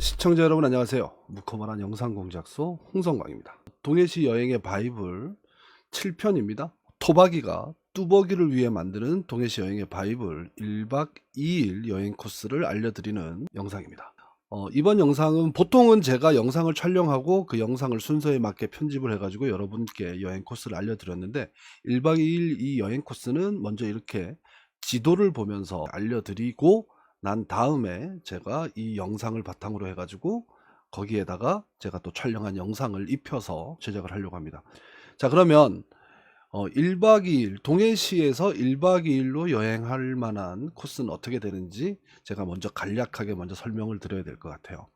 시청자 여러분 안녕하세요. 무커먼한 영상 공작소 홍성광입니다. 동해시 여행의 바이블 7편입니다. 토박이가 뚜벅이를 위해 만드는 동해시 여행의 바이블 1박 2일 여행 코스를 알려드리는 영상입니다. 어, 이번 영상은 보통은 제가 영상을 촬영하고 그 영상을 순서에 맞게 편집을 해가지고 여러분께 여행 코스를 알려드렸는데 1박 2일 이 여행 코스는 먼저 이렇게 지도를 보면서 알려드리고 난 다음에 제가 이 영상을 바탕으로 해가지고 거기에다가 제가 또 촬영한 영상을 입혀서 제작을 하려고 합니다. 자, 그러면 어, 1박 2일, 동해시에서 1박 2일로 여행할 만한 코스는 어떻게 되는지 제가 먼저 간략하게 먼저 설명을 드려야 될 것 같아요.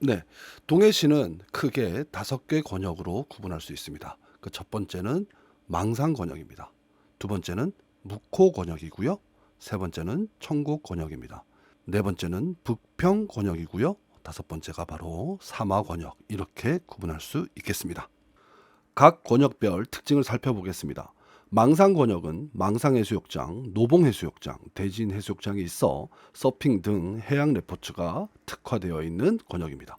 네, 동해시는 크게 다섯 개 권역으로 구분할 수 있습니다. 그 첫 번째는 망상 권역입니다. 두 번째는 묵호 권역이고요. 세 번째는 청곡 권역입니다. 네 번째는 북평 권역이고요. 다섯 번째가 바로 사마 권역 이렇게 구분할 수 있겠습니다. 각 권역별 특징을 살펴보겠습니다. 망상 권역은 망상 해수욕장, 노봉 해수욕장, 대진 해수욕장이 있어 서핑 등 해양 레포츠가 특화되어 있는 권역입니다.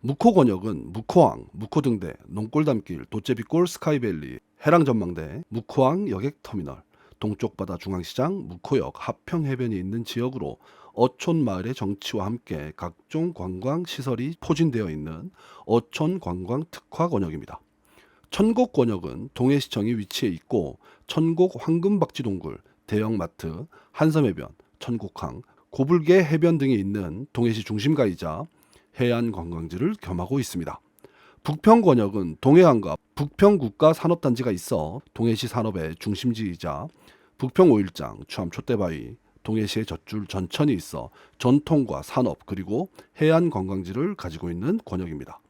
묵호 권역은 묵호항, 묵호등대, 농골담길, 도제비골 스카이밸리, 해랑전망대, 묵호항 여객터미널, 동쪽 바다 중앙시장, 묵호역, 하평해변이 있는 지역으로 어촌 마을의 정치와 함께 각종 관광 시설이 포진되어 있는 어촌 관광 특화 권역입니다. 천곡 권역은 동해시청이 위치해 있고 천곡 황금박쥐 동굴, 대형마트, 한섬해변, 천곡항, 고불개 해변 등이 있는 동해시 중심가이자 해안 관광지를 겸하고 있습니다. 북평 권역은 동해안과 북평 국가 산업단지가 있어 동해시 산업의 중심지이자 북평 오일장, 추암 촛대바위, 동해시의 젖줄 전천이 있어 전통과 산업 그리고 해안 관광지를 가지고 있는 권역입니다.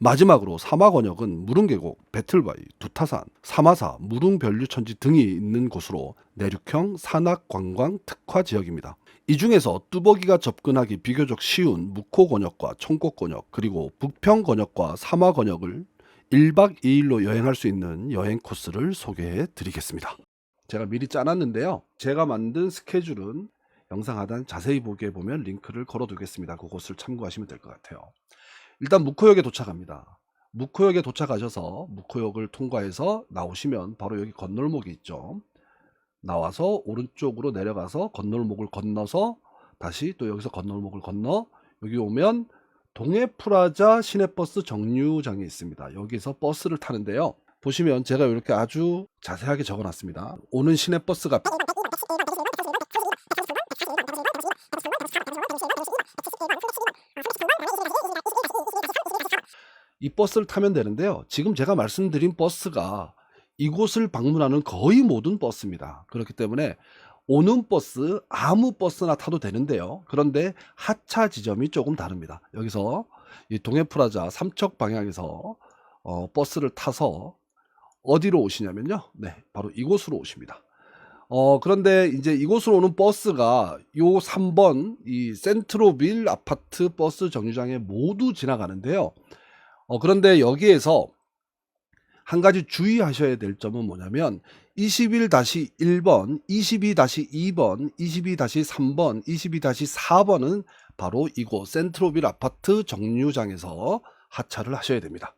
마지막으로 사마 권역은 무릉계곡, 배틀바위, 두타산, 사마사, 무릉변류천지 등이 있는 곳으로 내륙형 산악 관광 특화 지역입니다. 이 중에서 뚜벅이가 접근하기 비교적 쉬운 묵호 권역과 청곡 권역 그리고 북평 권역과 사마 권역을 1박 2일로 여행할 수 있는 여행 코스를 소개해 드리겠습니다. 제가 미리 짜놨는데요. 제가 만든 스케줄은 영상 하단 자세히 보기에 보면 링크를 걸어 두겠습니다. 그곳을 참고하시면 될 것 같아요. 일단 묵호역에 도착합니다. 묵호역에 도착하셔서 묵호역을 통과해서 나오시면 바로 여기 건널목이 있죠. 나와서 오른쪽으로 내려가서 건널목을 건너서 다시 또 여기서 건널목을 건너 여기 오면 동해프라자 시내버스 정류장이 있습니다. 여기서 버스를 타는데요. 보시면 제가 이렇게 아주 자세하게 적어놨습니다. 오는 시내 버스가 이 버스를 타면 되는데요. 지금 제가 말씀드린 버스가 이곳을 방문하는 거의 모든 버스입니다. 그렇기 때문에 오는 버스 아무 버스나 타도 되는데요. 그런데 하차 지점이 조금 다릅니다. 여기서 이 동해 프라자 삼척 방향에서 어, 버스를 타서 어디로 오시냐면요. 네, 바로 이곳으로 오십니다. 어, 그런데 이제 이곳으로 오는 버스가 요 3번 이 센트로빌 아파트 버스 정류장에 모두 지나가는데요. 어, 그런데 여기에서 한 가지 주의하셔야 될 점은 뭐냐면 21-1번, 22-2번, 22-3번, 22-4번은 바로 이곳 센트로빌 아파트 정류장에서 하차를 하셔야 됩니다.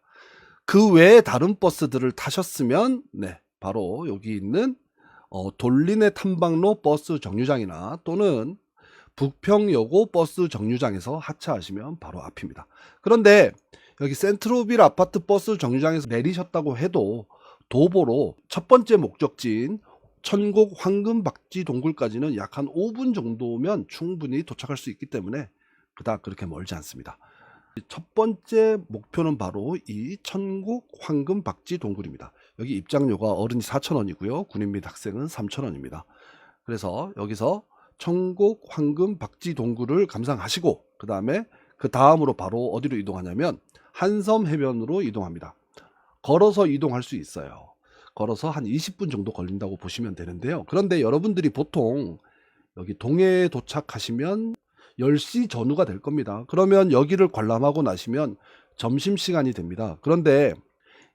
그 외에 다른 버스들을 타셨으면 네, 바로 여기 있는 어, 돌리네 탐방로 버스 정류장이나 또는 북평여고 버스 정류장에서 하차하시면 바로 앞입니다. 그런데 여기 센트로빌 아파트 버스 정류장에서 내리셨다고 해도 도보로 첫 번째 목적지인 천곡 황금박쥐 동굴까지는 약 한 5분 정도면 충분히 도착할 수 있기 때문에 그닥 그렇게 멀지 않습니다. 첫 번째 목표는 바로 이 천곡 황금 박쥐 동굴입니다. 여기 입장료가 어른이 4,000원이고요. 군인 및 학생은 3,000원입니다. 그래서 여기서 천곡 황금 박쥐 동굴을 감상하시고 그 다음에 그 다음으로 바로 어디로 이동하냐면 한섬 해변으로 이동합니다. 걸어서 이동할 수 있어요. 걸어서 한 20분 정도 걸린다고 보시면 되는데요. 그런데 여러분들이 보통 여기 동해에 도착하시면 10시 전후가 될 겁니다. 그러면 여기를 관람하고 나시면 점심시간이 됩니다. 그런데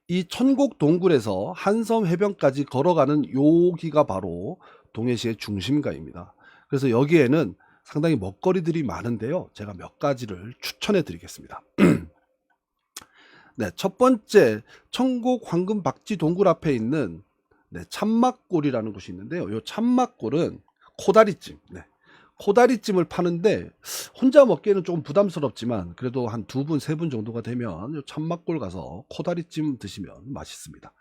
이 천곡 동굴에서 한섬 해변까지 걸어가는 여기가 바로 동해시의 중심가입니다. 그래서 여기에는 상당히 먹거리들이 많은데요. 제가 몇 가지를 추천해 드리겠습니다. 네, 첫 번째 천곡 황금 박쥐 동굴 앞에 있는 네, 참막골이라는 곳이 있는데요. 이 참막골은 코다리찜, 네, 코다리찜을 파는데 혼자 먹기에는 조금 부담스럽지만 그래도 한 두 분, 세 분 정도가 되면 요 참막골 가서 코다리찜 드시면 맛있습니다.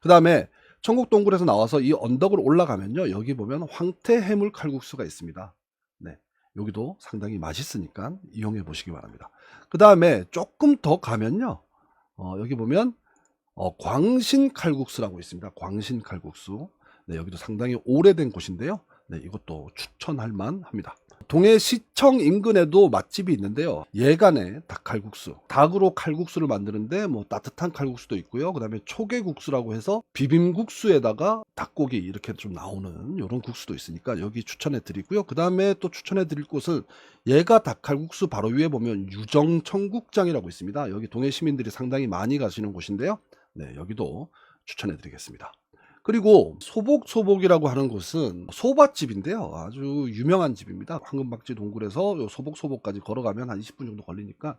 그 다음에 천국동굴에서 나와서 이 언덕을 올라가면요. 여기 보면 황태 해물 칼국수가 있습니다. 네. 여기도 상당히 맛있으니까 이용해 보시기 바랍니다. 그 다음에 조금 더 가면요. 어, 여기 보면 어, 광신 칼국수라고 있습니다. 광신 칼국수. 네, 여기도 상당히 오래된 곳인데요. 네, 이것도 추천할 만 합니다. 동해시청 인근에도 맛집이 있는데요. 예간의 닭칼국수. 닭으로 칼국수를 만드는데 뭐 따뜻한 칼국수도 있고요. 그 다음에 초계국수라고 해서 비빔국수에다가 닭고기 이렇게 좀 나오는 이런 국수도 있으니까 여기 추천해 드리고요. 그 다음에 또 추천해 드릴 곳은 예가 닭칼국수 바로 위에 보면 유정청국장이라고 있습니다. 여기 동해 시민들이 상당히 많이 가시는 곳인데요. 네, 여기도 추천해 드리겠습니다. 그리고 소복소복이라고 하는 곳은 소밭집인데요. 아주 유명한 집입니다. 황금박쥐 동굴에서 요 소복소복까지 걸어가면 한 20분 정도 걸리니까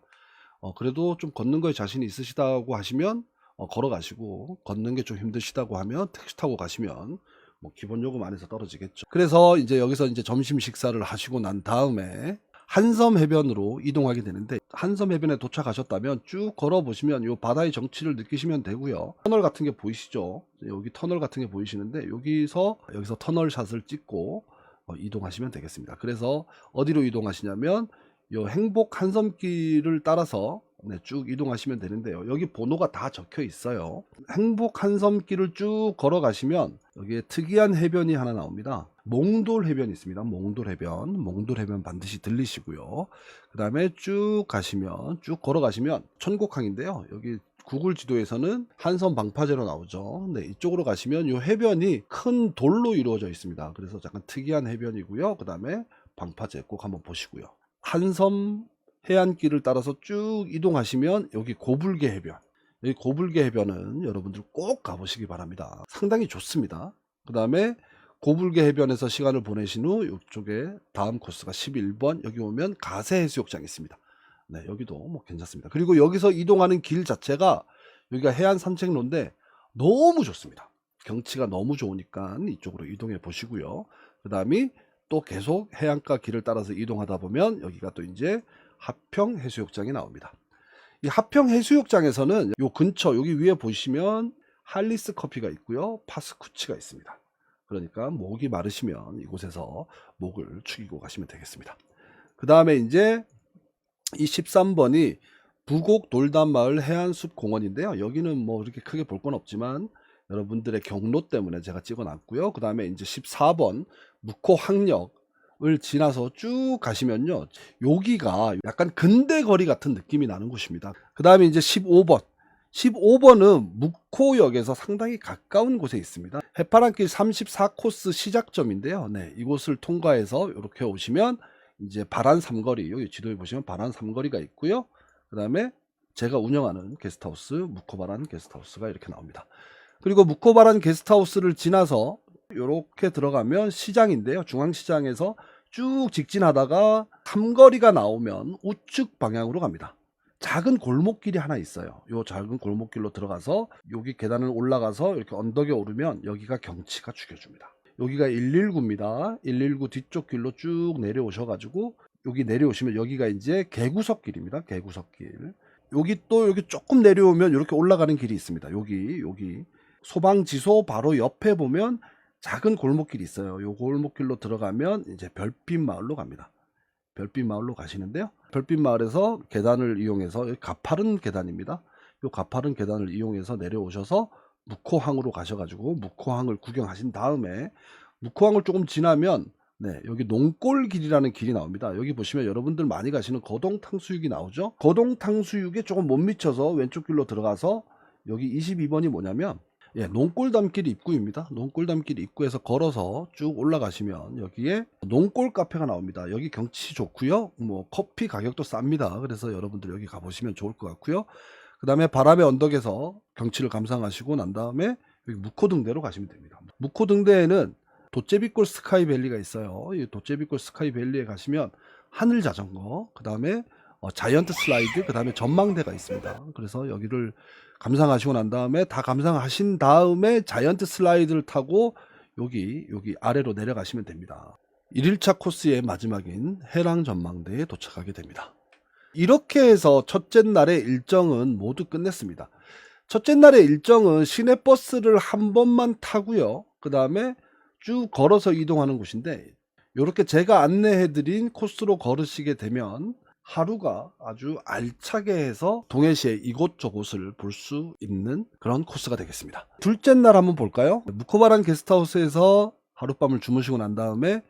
어, 그래도 좀 걷는 거에 자신이 있으시다고 하시면 어, 걸어가시고 걷는 게 좀 힘드시다고 하면 택시 타고 가시면 뭐 기본 요금 안에서 떨어지겠죠. 그래서 이제 여기서 이제 점심 식사를 하시고 난 다음에 한섬 해변으로 이동하게 되는데 한섬 해변에 도착하셨다면 쭉 걸어 보시면 요 바다의 정취를 느끼시면 되고요. 터널 같은 게 보이시죠? 여기 터널 같은 게 보이시는데 여기서 여기서 터널 샷을 찍고 어, 이동하시면 되겠습니다. 그래서 어디로 이동하시냐면 요 행복 한섬길을 따라서 네, 쭉 이동하시면 되는데요. 여기 번호가 다 적혀 있어요. 행복 한섬길을 쭉 걸어가시면 여기에 특이한 해변이 하나 나옵니다. 몽돌 해변이 있습니다. 몽돌 해변, 몽돌 해변 반드시 들리시고요. 그 다음에 쭉 가시면 쭉 걸어가시면 천곡항인데요. 여기 구글 지도에서는 한섬 방파제로 나오죠. 네, 이쪽으로 가시면 이 해변이 큰 돌로 이루어져 있습니다. 그래서 약간 특이한 해변이고요. 그 다음에 방파제 꼭 한번 보시고요. 한섬 해안길을 따라서 쭉 이동하시면 여기 고불개 해변. 여기 고불개 해변은 여러분들 꼭 가보시기 바랍니다. 상당히 좋습니다. 그 다음에 고불개 해변에서 시간을 보내신 후 이쪽에 다음 코스가 11번 여기 오면 가세 해수욕장이 있습니다. 네, 여기도 뭐 괜찮습니다. 그리고 여기서 이동하는 길 자체가 여기가 해안 산책로인데 너무 좋습니다. 경치가 너무 좋으니까 이쪽으로 이동해 보시고요. 그 다음에 또 계속 해안가 길을 따라서 이동하다 보면 여기가 또 이제 하평 해수욕장이 나옵니다. 이 하평 해수욕장에서는 요 근처 여기 위에 보시면 할리스 커피가 있고요. 파스쿠치가 있습니다. 그러니까 목이 마르시면 이곳에서 목을 축이고 가시면 되겠습니다. 그 다음에 이제 이 13번이 부곡 돌담마을 해안숲 공원인데요. 여기는 뭐 이렇게 크게 볼 건 없지만 여러분들의 경로 때문에 제가 찍어 놨고요. 그 다음에 이제 14번 묵호 항역을 지나서 쭉 가시면요. 여기가 약간 근대 거리 같은 느낌이 나는 곳입니다. 그 다음에 이제 15번. 15번은 묵호역에서 상당히 가까운 곳에 있습니다. 해파랑길 34코스 시작점인데요. 네, 이곳을 통과해서 이렇게 오시면 이제 바란 삼거리 여기 지도에 보시면 바란 삼거리가 있고요. 그 다음에 제가 운영하는 게스트하우스 묵호바란 게스트하우스가 이렇게 나옵니다. 그리고 묵호바란 게스트하우스를 지나서 이렇게 들어가면 시장인데요. 중앙시장에서 쭉 직진하다가 삼거리가 나오면 우측 방향으로 갑니다. 작은 골목길이 하나 있어요. 요 작은 골목길로 들어가서 여기 계단을 올라가서 이렇게 언덕에 오르면 여기가 경치가 죽여줍니다. 여기가 119입니다. 119 뒤쪽 길로 쭉 내려오셔가지고 여기 내려오시면 여기가 이제 개구석길입니다. 개구석길. 여기 또 여기 조금 내려오면 이렇게 올라가는 길이 있습니다. 여기 여기 소방지소 바로 옆에 보면 작은 골목길이 있어요. 요 골목길로 들어가면 이제 별빛 마을로 갑니다. 별빛 마을로 가시는데요. 별빛 마을에서 계단을 이용해서 가파른 계단입니다. 요 가파른 계단을 이용해서 내려오셔서 묵호항으로 가셔가지고 묵호항을 구경하신 다음에 묵호항을 조금 지나면 네 여기 농골길이라는 길이 나옵니다. 여기 보시면 여러분들 많이 가시는 거동탕수육이 나오죠. 거동탕수육에 조금 못 미쳐서 왼쪽 길로 들어가서 여기 22번이 뭐냐면 예, 농골담길 입구입니다. 농골담길 입구에서 걸어서 쭉 올라가시면 여기에 농골 카페가 나옵니다. 여기 경치 좋고요. 뭐 커피 가격도 쌉니다. 그래서 여러분들 여기 가보시면 좋을 것 같고요. 그 다음에 바람의 언덕에서 경치를 감상하시고 난 다음에 여기 묵호등대로 가시면 됩니다. 묵호등대에는 도제비골 스카이밸리가 있어요. 이 도제비골 스카이밸리에 가시면 하늘 자전거, 그 다음에 어, 자이언트 슬라이드, 그 다음에 전망대가 있습니다. 그래서 여기를 감상하시고 난 다음에 다 감상하신 다음에 자이언트 슬라이드를 타고 여기 여기 아래로 내려가시면 됩니다. 1일차 코스의 마지막인 해랑 전망대에 도착하게 됩니다. 이렇게 해서 첫째 날의 일정은 모두 끝냈습니다. 첫째 날의 일정은 시내버스를 한 번만 타고요. 그 다음에 쭉 걸어서 이동하는 곳인데 이렇게 제가 안내해드린 코스로 걸으시게 되면 하루가 아주 알차게 해서 동해시의 이곳저곳을 볼 수 있는 그런 코스가 되겠습니다. 둘째 날 한번 볼까요? 무코바란 게스트하우스에서 하룻밤을 주무시고 난 다음에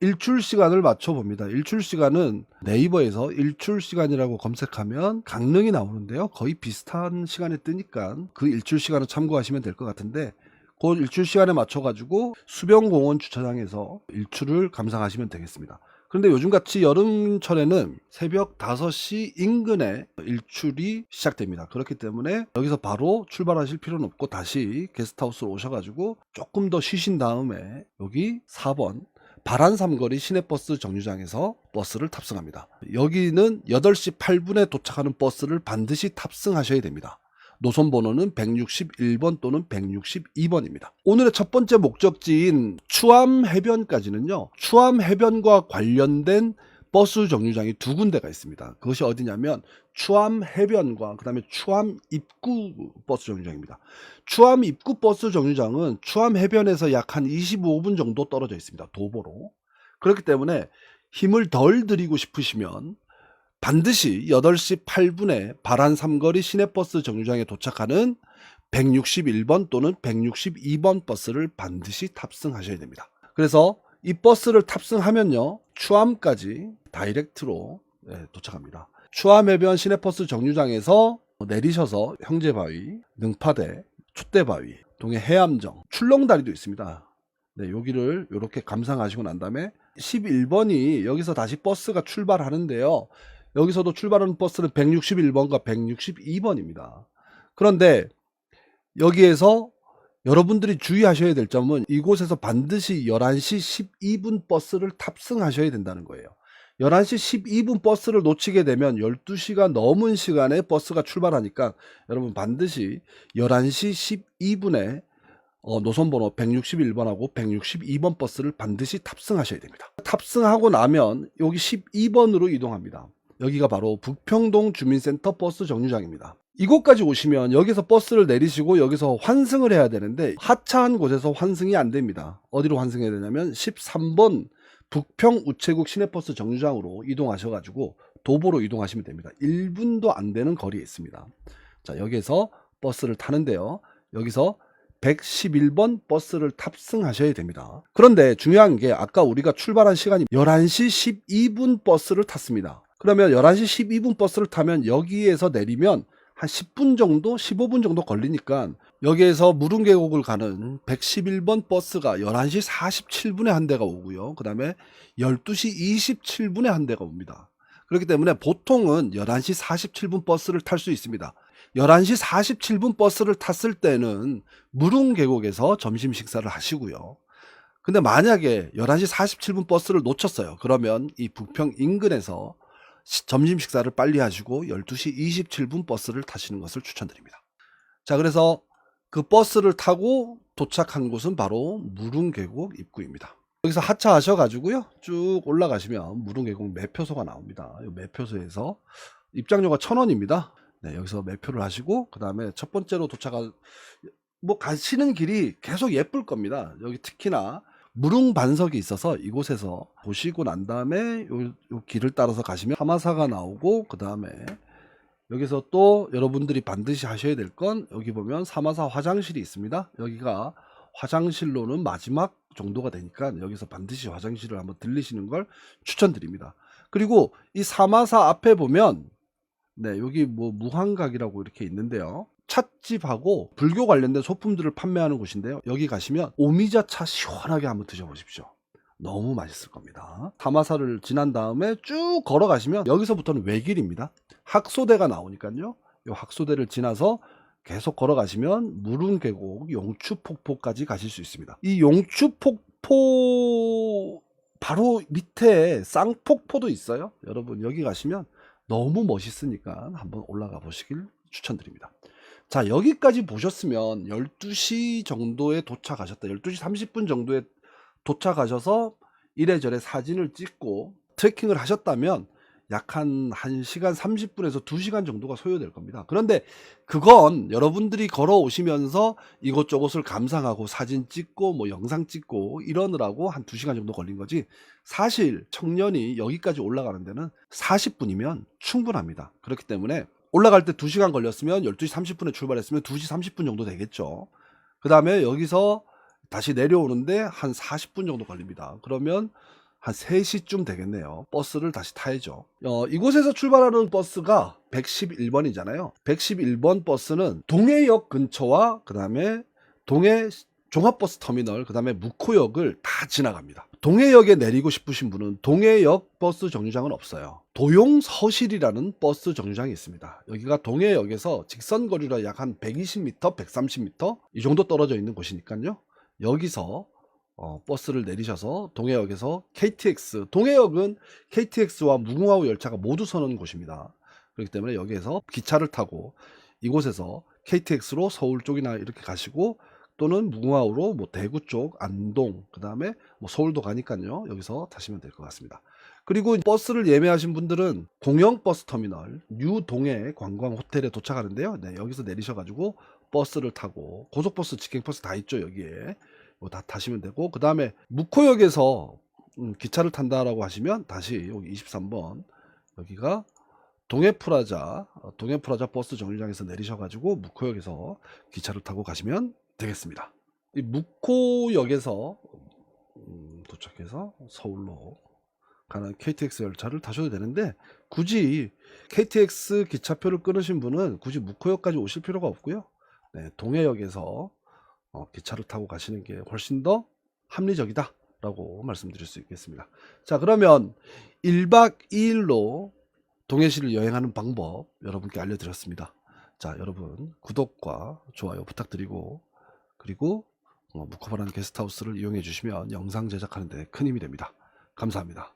일출 시간을 맞춰봅니다. 일출 시간은 네이버에서 일출 시간이라고 검색하면 강릉이 나오는데요. 거의 비슷한 시간에 뜨니까 그 일출 시간을 참고하시면 될 것 같은데 그 일출 시간에 맞춰가지고 수변공원 주차장에서 일출을 감상하시면 되겠습니다. 그런데 요즘같이 여름철에는 새벽 5시 인근에 일출이 시작됩니다. 그렇기 때문에 여기서 바로 출발하실 필요는 없고 다시 게스트하우스로 오셔가지고 조금 더 쉬신 다음에 여기 4번 바란 삼거리 시내버스 정류장에서 버스를 탑승합니다. 여기는 8시 8분에 도착하는 버스를 반드시 탑승하셔야 됩니다. 노선 번호는 161번 또는 162번입니다. 오늘의 첫 번째 목적지인 추암 해변까지는요. 추암 해변과 관련된 버스 정류장이 두 군데가 있습니다. 그것이 어디냐면 추암 해변과 그다음에 추암 입구 버스 정류장입니다. 추암 입구 버스 정류장은 추암 해변에서 약 한 25분 정도 떨어져 있습니다. 도보로. 그렇기 때문에 힘을 덜 들이고 싶으시면 반드시 8시 8분에 바란 삼거리 시내버스 정류장에 도착하는 161번 또는 162번 버스를 반드시 탑승하셔야 됩니다. 그래서 이 버스를 탑승하면요. 추암까지 다이렉트로 예, 도착합니다. 추암해변 시내버스 정류장에서 내리셔서 형제바위, 능파대, 촛대바위, 동해 해암정, 출렁다리도 있습니다. 네, 여기를 이렇게 감상하시고 난 다음에 11번이 여기서 다시 버스가 출발하는데요. 여기서도 출발하는 버스는 161번과 162번입니다. 그런데 여기에서 여러분들이 주의하셔야 될 점은 이곳에서 반드시 11시 12분 버스를 탑승하셔야 된다는 거예요. 11시 12분 버스를 놓치게 되면 12시가 넘은 시간에 버스가 출발하니까 여러분 반드시 11시 12분에 어, 노선번호 161번하고 162번 버스를 반드시 탑승하셔야 됩니다. 탑승하고 나면 여기 12번으로 이동합니다. 여기가 바로 북평동 주민센터 버스 정류장입니다. 이곳까지 오시면 여기서 버스를 내리시고 여기서 환승을 해야 되는데 하차한 곳에서 환승이 안 됩니다. 어디로 환승해야 되냐면 13번 북평 우체국 시내버스 정류장으로 이동하셔가지고 도보로 이동하시면 됩니다. 1분도 안 되는 거리에 있습니다. 자, 여기에서 버스를 타는데요. 여기서 111번 버스를 탑승하셔야 됩니다. 그런데 중요한 게 아까 우리가 출발한 시간이 11시 12분 버스를 탔습니다. 그러면 11시 12분 버스를 타면 여기에서 내리면 한 10분 정도, 15분 정도 걸리니까 여기에서 무릉계곡을 가는 111번 버스가 11시 47분에 한 대가 오고요. 그 다음에 12시 27분에 한 대가 옵니다. 그렇기 때문에 보통은 11시 47분 버스를 탈 수 있습니다. 11시 47분 버스를 탔을 때는 무릉계곡에서 점심 식사를 하시고요. 근데 만약에 11시 47분 버스를 놓쳤어요. 그러면 이 북평 인근에서 시- 점심 식사를 빨리 하시고 12시 27분 버스를 타시는 것을 추천드립니다. 자, 그래서 그 버스를 타고 도착한 곳은 바로 무릉계곡 입구입니다. 여기서 하차하셔 가지고요. 쭉 올라가시면 무릉계곡 매표소가 나옵니다. 이 매표소에서 입장료가 천 원입니다. 네, 여기서 매표를 하시고 그 다음에 첫 번째로 도착한 뭐 가시는 길이 계속 예쁠 겁니다. 여기 특히나 무릉 반석이 있어서 이곳에서 보시고 난 다음에 요, 요 길을 따라서 가시면 하마사가 나오고 그 다음에 여기서 또 여러분들이 반드시 하셔야 될 건 여기 보면 사마사 화장실이 있습니다. 여기가 화장실로는 마지막 정도가 되니까 여기서 반드시 화장실을 한번 들리시는 걸 추천드립니다. 그리고 이 사마사 앞에 보면 네, 여기 뭐 무한각이라고 이렇게 있는데요. 찻집하고 불교 관련된 소품들을 판매하는 곳인데요. 여기 가시면 오미자 차 시원하게 한번 드셔보십시오. 너무 맛있을 겁니다. 사마사를 지난 다음에 쭉 걸어가시면 여기서부터는 외길입니다. 학소대가 나오니까요. 이 학소대를 지나서 계속 걸어가시면 무릉계곡 용추폭포까지 가실 수 있습니다. 이 용추폭포 바로 밑에 쌍폭포도 있어요. 여러분 여기 가시면 너무 멋있으니까 한번 올라가 보시길 추천드립니다. 자 여기까지 보셨으면 12시 정도에 도착하셨다. 12시 30분 정도에 도착하셔서 이래저래 사진을 찍고 트레킹을 하셨다면 약 한 1시간 30분에서 2시간 정도가 소요될 겁니다. 그런데 그건 여러분들이 걸어오시면서 이곳저곳을 감상하고 사진 찍고 뭐 영상 찍고 이러느라고 한 2시간 정도 걸린 거지 사실 청년이 여기까지 올라가는 데는 40분이면 충분합니다. 그렇기 때문에 올라갈 때 2시간 걸렸으면 12시 30분에 출발했으면 2시 30분 정도 되겠죠. 그 다음에 여기서 다시 내려오는데 한 40분 정도 걸립니다. 그러면 한 3시쯤 되겠네요. 버스를 다시 타야죠. 어, 이곳에서 출발하는 버스가 111번이잖아요. 111번 버스는 동해역 근처와 그 다음에 동해 종합버스 터미널, 그 다음에 묵호역을 다 지나갑니다. 동해역에 내리고 싶으신 분은 동해역 버스 정류장은 없어요. 도용 서실이라는 버스 정류장이 있습니다. 여기가 동해역에서 직선 거리로 약 한 120m, 130m 이 정도 떨어져 있는 곳이니까요. 여기서 어, 버스를 내리셔서 동해역에서 KTX, 동해역은 KTX와 무궁화호 열차가 모두 서는 곳입니다. 그렇기 때문에 여기에서 기차를 타고 이곳에서 KTX로 서울 쪽이나 이렇게 가시고 또는 무궁화호로 뭐 대구 쪽, 안동, 그 다음에 뭐 서울도 가니까요. 여기서 타시면 될 것 같습니다. 그리고 버스를 예매하신 분들은 공영 버스 터미널 뉴동해 관광 호텔에 도착하는데요. 네, 여기서 내리셔가지고 버스를 타고 고속버스, 직행버스 다 있죠 여기에. 뭐 다 타시면 되고 그 다음에 묵호역에서 음, 기차를 탄다라고 하시면 다시 여기 23번 여기가 동해프라자 어, 동해프라자 버스 정류장에서 내리셔가지고 묵호역에서 기차를 타고 가시면 되겠습니다. 이 묵호역에서 음, 도착해서 서울로 가는 KTX 열차를 타셔도 되는데 굳이 KTX 기차표를 끊으신 분은 굳이 묵호역까지 오실 필요가 없고요. 네, 동해역에서 어, 기차를 타고 가시는 게 훨씬 더 합리적이다라고 말씀드릴 수 있겠습니다. 자, 그러면 1박 2일로 동해시를 여행하는 방법 여러분께 알려드렸습니다. 자, 여러분 구독과 좋아요 부탁드리고 그리고 어, 무커버라는 게스트하우스를 이용해 주시면 영상 제작하는 데 큰 힘이 됩니다. 감사합니다.